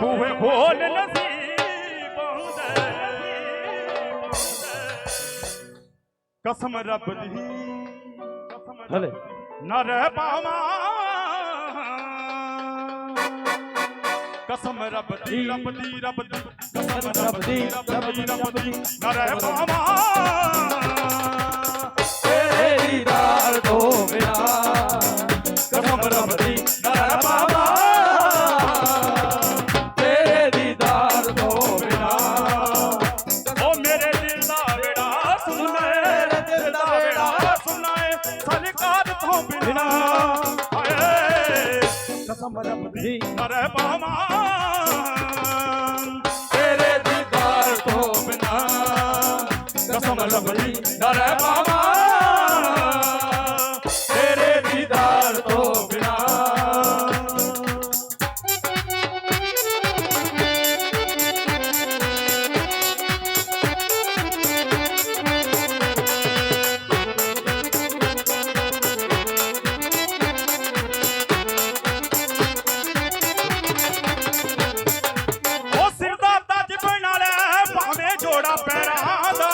ਬੂਹੇ ਖੋਲ ਨਸੀਬਾਂ ਦੇ ਕਸਮ ਰੱਬ ਦੀ ਹਲੇ। ਨਾ ਰਹਿ ਪਾਵਾਂ। ਕਸਮ ਰੱਬ ਦੀ ਰੱਬ ਦੀ ਰੱਬ ਦੀ। ਕਸਮ ਰੱਬ ਦੀ ਰੱਬ ਦੀ ਰੱਬ ਦੀ। ਨਾ ਰਹਿ ਪਾਵਾਂ। ਬਿਨਾ ਹਾਏ ਕਸਮ ਰੱਬ ਦੀ ਨਾ ਰਹਿ ਤੇਰੇ ਦੀਦਾਰ ਤੋਂ ਬਿਨਾ ਕਸਮ ਰੱਬ ਦੀ ਨਾ ਰਹਿ ਪੈਰਾਂ ਦਾ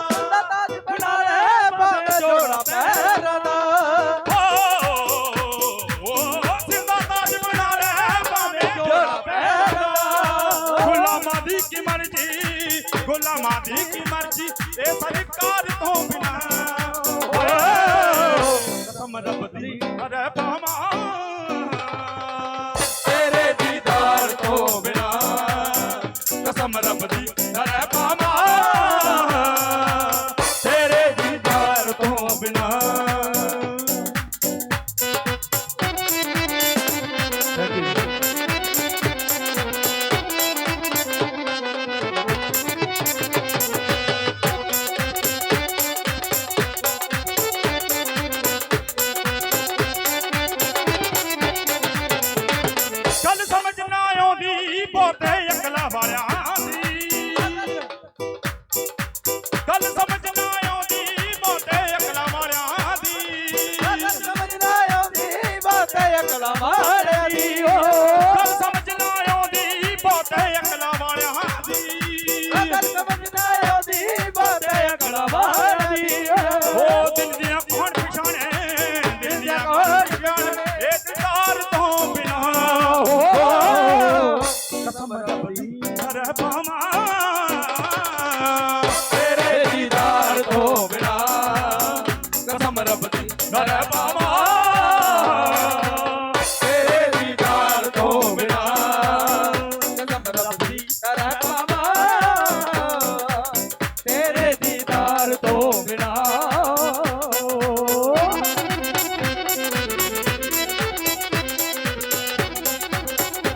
ਪੈਰਾਂ ਦਾ ਤਾਜ ਬਣਾ ਲੈ ਭਾਵੇਂ ਜੋੜਾ ਪੈਰਾਂ ਦਾ ਗੁਲਾਮਾਂ ਦੀ ਕੀ ਮਰਜ਼ੀ ਗੁਲਾਮਾਂ ਦੀ ਕੀ ਮਰਜ਼ੀ ਇਹ ਸਰਕਾਰ ਤੋਂ ਬਿਨਾ। ਕਸਮ ਰੱਬ ਦੀ। ਰਹਿ ਅਕਲਾ ਵਾਲਿਆਂ ਦੀ ਗੱਲ ਸਮਝ ਨਾ ਆਉਂਦੀ ਬਹੁਤੇ ਅਕਲਾ ਵਾਲਿਆਂ ਦੀ ਸਮਝ ਨਾ ਆਉਂਦੀ ਬਾਤ ਅਕਲਾ ਵਾਲਿਆਂ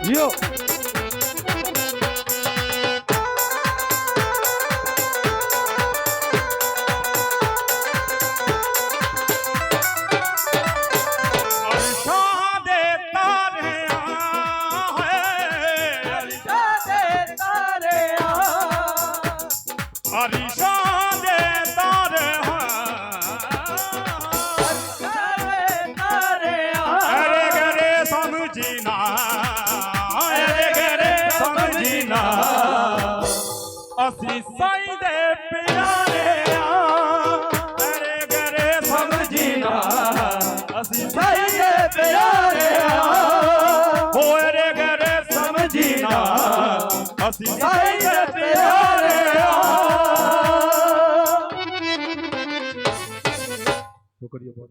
Yo! ਅਸੀਂ ਸਾਈਂ ਦੇ ਪਿਆਰੇ ਆ। ਅਰੇ ਗਰੇ ਸਮਝੀ ਨਾ ਅਸੀਂ ਸਾਈਂ ਦੇ ਪਿਆਰੇ ਆ। ਹੋਏ ਰੇ ਗਰੇ ਸਮਝੀ ਨਾ ਅਸੀਂ ਸਾਈਂ ਦੇ ਪਿਆਰੇ ਆ। ਸ਼ੁਕਰੀਆ ਬਹੁਤ